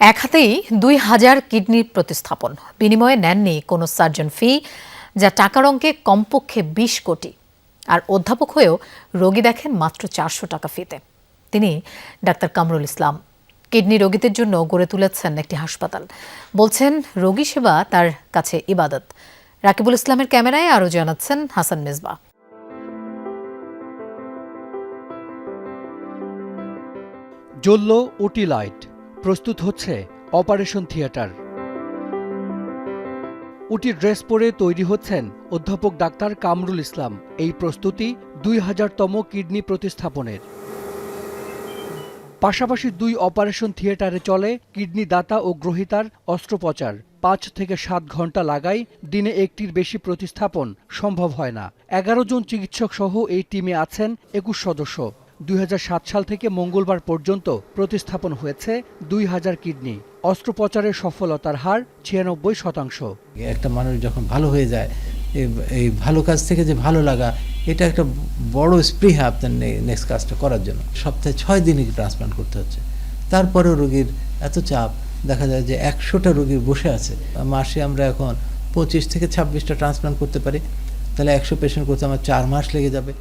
এক হাতেই দুই হাজার কিডনির প্রতিস্থাপন। বিনিময়ে নেননি কোনো সার্জন ফি, যা টাকার অঙ্কে কমপক্ষে বিশ কোটি। আর অধ্যাপক হয়েও রোগী দেখেন মাত্র চারশো টাকা ফিতে। তিনি ডাক্তার কামরুল ইসলাম। কিডনি রোগীদের জন্য গড়ে তুলেছেন একটি হাসপাতাল। বলছেন, রোগী সেবা তার কাছে ইবাদত। রাকিবুল ইসলামের ক্যামেরায় আরও জানাচ্ছেন হাসান মেজবা। জ্বলল ওটি লাইট। প্রস্তুত হচ্ছে অপারেশন থিয়েটার। উটি ড্রেস পরে তৈরি হচ্ছেন অধ্যাপক ডাক্তার কামরুল ইসলাম। এই প্রস্তুতি দুই হাজারতম কিডনি প্রতিস্থাপনের। পাশাপাশি দুই অপারেশন থিয়েটারে চলে কিডনি দাতা ও গ্রহিতার অস্ত্রোপচার। পাঁচ থেকে সাত ঘণ্টা লাগাই দিনে একটির বেশি প্রতিস্থাপন সম্ভব হয় না। এগারো জন চিকিৎসক সহ এই টিমে আছেন একুশ সদস্য। দুই হাজার সাত সাল থেকে মঙ্গলবার পর্যন্ত প্রতিস্থাপন হয়েছে দুই হাজার কিডনি। অস্ত্রোপচারের সফলতার হার ছিয়ানব্বই শতাংশ। একটা মানুষ যখন ভালো হয়ে যায় এই- এই ভালো কাজ থেকে যে ভালো লাগা, এটা একটা বড় স্পৃহা আপনার নেক্সট কাজটা করার জন্য। সপ্তাহে ছয় দিনই ট্রান্সপ্লান্ট করতে হচ্ছে। তারপরেও রোগীর এত চাপ, দেখা যায় যে একশোটা রোগী বসে আছে। মাসে আমরা এখন পঁচিশ থেকে ছাব্বিশটা ট্রান্সপ্লান্ট করতে পারি। তাহলে একশো পেশেন্ট করতে আমার চার মাস লেগে যাবে।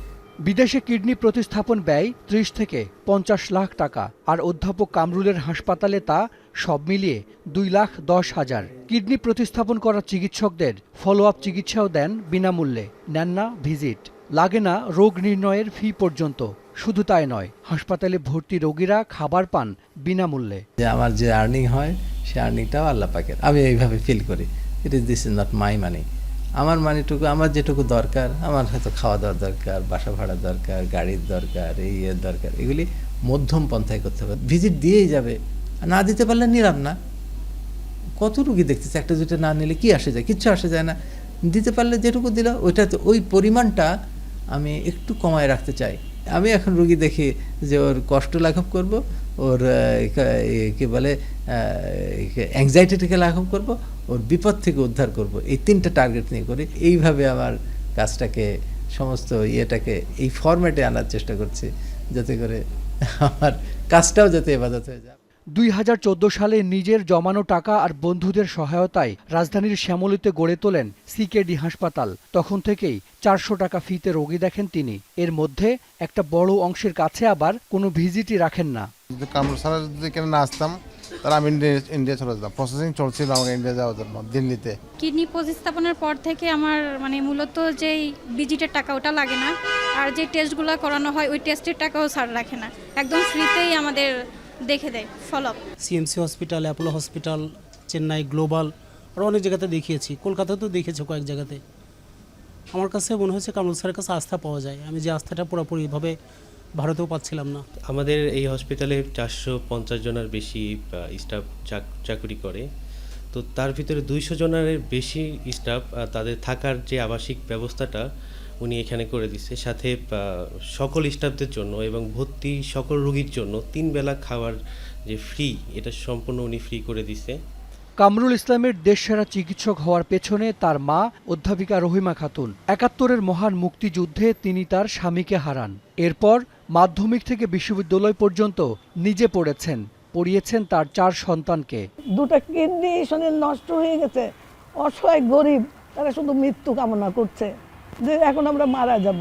বিদেশে কিডনি প্রতিস্থাপন ব্যয় ত্রিশ থেকে পঞ্চাশ লাখ টাকা, আর অধ্যাপক কামরুলের হাসপাতালে তা সব মিলিয়ে দুই লাখ দশ হাজার। কিডনি প্রতিস্থাপন করা চিকিৎসকদের ফলো আপ চিকিৎসাও দেন বিনামূল্যে, নেন না ভিজিট। লাগে না রোগ নির্ণয়ের ফি পর্যন্ত, শুধু তাই নয়, হাসপাতালে ভর্তি রোগীরা খাবার পান বিনামূল্যে। যে আমার যে আর্নিং হয়, সে আর্নিংটাও আল্লাহ পাকের। আমি এইভাবে ফিল করি। It is this is not my money আমার মানিটুকু, আমার যেটুকু দরকার, আমার হয়তো খাওয়া দাওয়ার দরকার বাসা ভাড়া দরকার, গাড়ির দরকার, এই ইয়ের দরকার, এগুলি মধ্যম পন্থায় করতে হবে। ভিজিট দিয়েই যাবে। না দিতে পারলে নিলাম না। কত রুগী দেখতেছে, একটা দুটো না নিলে কি আসে যায়? কিচ্ছু আসে যায় না। দিতে পারলে যেটুকু দিল, ওইটাতে ওই পরিমাণটা আমি একটু কমায় রাখতে চাই। আমি এখন রুগী দেখি যে ওর কষ্ট লাঘব করব, ওর কি বলে অ্যাংজাইটি থেকে লাঘব করব, ওর বিপদ থেকে উদ্ধার করব। এই তিনটা টার্গেট নিয়ে করি। এইভাবে আমার কাজটাকে, সমস্ত ইয়েটাকে এই ফরম্যাটে আনার চেষ্টা করছি, যাতে করে আমার কাজটাও যাতে এবাদত হয়ে যায়। দুই হাজার চোদ্দ সালে নিজের জমানো টাকা আর বন্ধুদের সহায়তায় রাজধানীর শ্যামলীতে গড়ে তোলেন সিকেডি হাসপাতাল। তখন থেকেই চারশো টাকা ফিতে রোগী দেখেন তিনি। এর মধ্যে একটা বড় অংশের কাছে আবার কোনো ভিজিটই রাখেন না। যদি কামরুল ছাড়া যদি এখানে না আসতাম তাহলে আমি ইন্ডিয়া ইন্ডিয়া চলে যেতাম। প্রসেসিং চলছিল আমাকে ইন্ডিয়া যাওয়ার জন্য দিল্লিতে। কিডনি প্রতিস্থাপনের পর থেকে আমার মানে মূলত যেই ভিজিটের টাকা ওটা লাগে না। আর যে টেস্টগুলো করানো হয় ওই টেস্টের টাকাও ছাড় রাখে না। একদম ফ্রিতেই আমাদের দেখে দেয় follow CMC hospital Apollo hospital Chennai Global আরও অনেক জায়গাতে দেখিয়েছি। কলকাতাতেও দেখিয়েছি কয়েক জায়গাতে। আমার কাছে মনে হয়েছে কামরুল স্যারের কাছে আস্থা পাওয়া যায়। আমি যে আস্থাটা পুরোপুরিভাবে ভারতেও পাচ্ছিলাম না। আমাদের এই হসপিটালে চারশো পঞ্চাশ জনের বেশি স্টাফ চাকরি করে। তো তার ভিতরে দুইশো জনের বেশি স্টাফ তাদের থাকার যে আবাসিক ব্যবস্থাটা উনি এখানে করে দিচ্ছে। সাথে সকল স্টাফদের জন্য এবং ভর্তি সকল রোগীর জন্য তিন বেলা খাওয়ার যে ফ্রি এটা সম্পূর্ণ উনি ফ্রি করে দিচ্ছে। কামরুল ইসলামের দেশসেরা চিকিৎসক হওয়ার পেছনে তার মা অধ্যাপিকা রহিমা খাতুন। একাত্তরের মহান মুক্তিযুদ্ধে তিনি তার স্বামীকে হারান। এরপর মাধ্যমিক থেকে বিশ্ববিদ্যালয় পর্যন্ত নিজে পড়েছেন। পড়িয়েছেন তার চার সন্তানকে। দুটা কিডনি নষ্ট হয়ে গেছে। অসহায় গরিব তারা শুধু মৃত্যু কামনা করছে। যে এখন আমরা মারা যাব।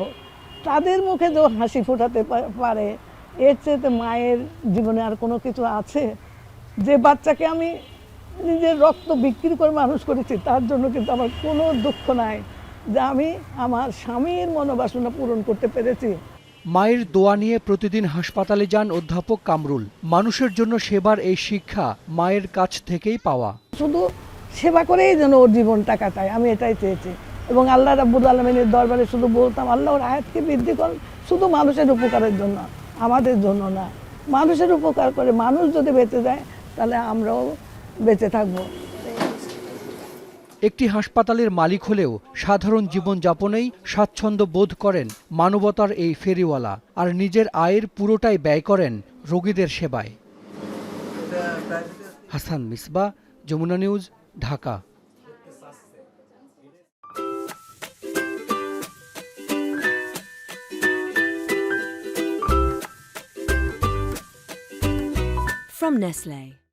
তাদের মুখে যে হাসি ফোটাতে পারে। এর চেয়ে মায়ের জীবনে আর কোনো কিছু আছে? যে বাচ্চাকে আমি নিজের রক্ত বিক্রি করে মানুষ করেছি তার জন্য কিন্তু আমার কোনো দুঃখ নাই যে আমি আমার স্বামীর মনোবাসনা পূরণ করতে পেরেছি। মায়ের দোয়া নিয়ে প্রতিদিন হাসপাতালে যান অধ্যাপক কামরুল। মানুষের জন্য সেবার এই শিক্ষা মায়ের কাছ থেকেই পাওয়া। শুধু সেবা করেই যেন ওর জীবনটা কাটায় আমি এটাই চেয়েছি। এবং আল্লাহ রাব্বুল আলমিনের দরবারে শুধু বলতাম, আল্লাহর আয়াতকে বৃদ্ধি কর, শুধু মানুষের উপকারের জন্য, আমাদের জন্য না। মানুষের উপকার করে মানুষ যদি বেঁচে যায়, তাহলে আমরাও বেঁচে থাকব। একটি হাসপাতালের মালিক হলেও সাধারণ জীবনযাপনেই স্বাচ্ছন্দ্য বোধ করেন মানবতার এই ফেরিওয়ালা আর নিজের আয়ের পুরোটাই ব্যয় করেন রোগীদের সেবায়। Hasan Misba, Jamuna News, Dhaka. From Nestle.